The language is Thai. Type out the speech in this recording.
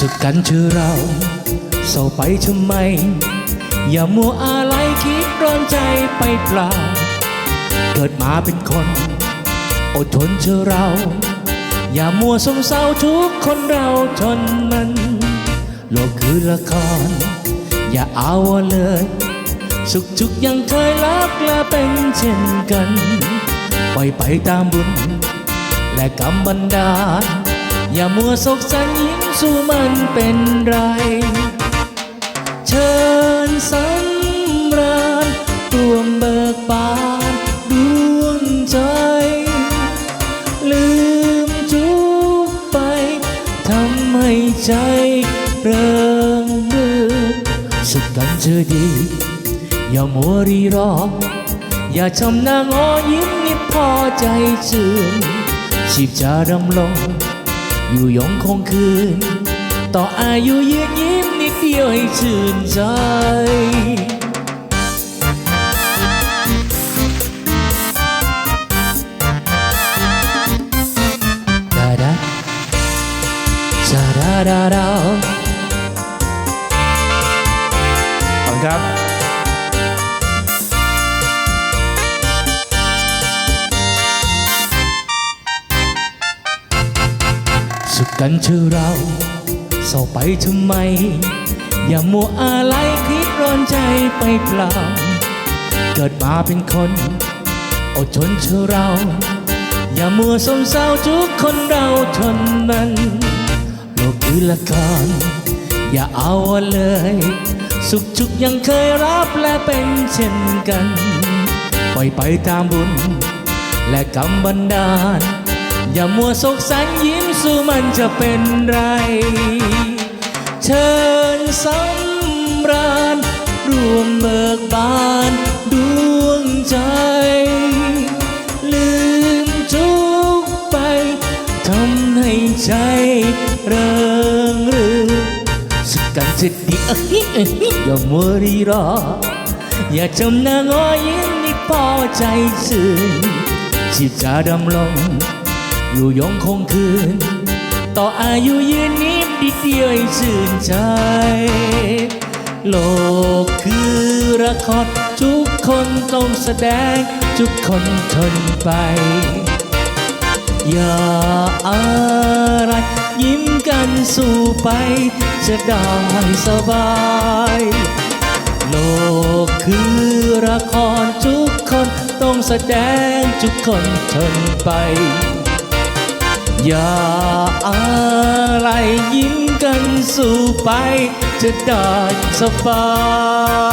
สึกกันเธอเราเศร้าไปทำไม อย่ามัวอะไรคิดร้อนใจไปเปล่า เกิดมาเป็นคน อดทนเธอเรา อย่ามัวสงเศร้าทุกคนเราทนมัน โลกคือละคร อย่าเอาเลย สุขทุกยังเคยรักและเป็นเช่นกัน ปล่อยไปตามบุญ และกรรมบันดาลอย่ามัวโศกสันยิ้ม สู้มันเป็นไร เชิญสำราญรวมเบิกบานดวงใจ ลืมทุกข์ไปทำให้ใจเริงรื่นสุขกันเธอดี อย่ามัวรีรอ อย่าชมหน้างอยิ้มนิดพอใจชื่นชีพจะดำลง อยู่ยงคงคืน ต่ออายุยืนยิ้มนิดเดียวให้ชื่นใจดาดาจาดาดาดาขอบคุณครับ กันเธอเราเศร้าไปทำไม อย่ามัวอะไรคิดร้อนใจไปเปล่า เกิดมาเป็นคนอดทนเธอเรา อย่ามัวสมเศร้าทุกคนเราทนมันโลกคือละครอย่าเอาเลย สุขทุกยังเคยรับและเป็นเช่นกัน ปล่อยไปตามบุญ และกรรมบันดาล อย่ามัวโศกสันยิ้มสู้มันจะเป็นไร เชิญสำราญรวมเบิกบานดวงใจ ลืมทุกไปทำให้ใจเริงรื่นสุขกันสร็จดีอ้ยเอ้ยอย่ามัวรีรอ อย่าจำหน้างอยิ้มนิดพอใจซื่นชีพจะดำลง อยู่ยงคงคืน ต่ออายุยืนนิดนิดเดียวให้ชื่นใจ โลกคือละครทุกคนต้องแสดง ทุกคนทนไป อย่าอะไรยิ้มกันสู้ไป จะได้สบาย โลกคือละครทุกคนต้องแสดงทุกคนทนไป อย่าอะไรยิ้มกันสู่ไปจะได้สบาย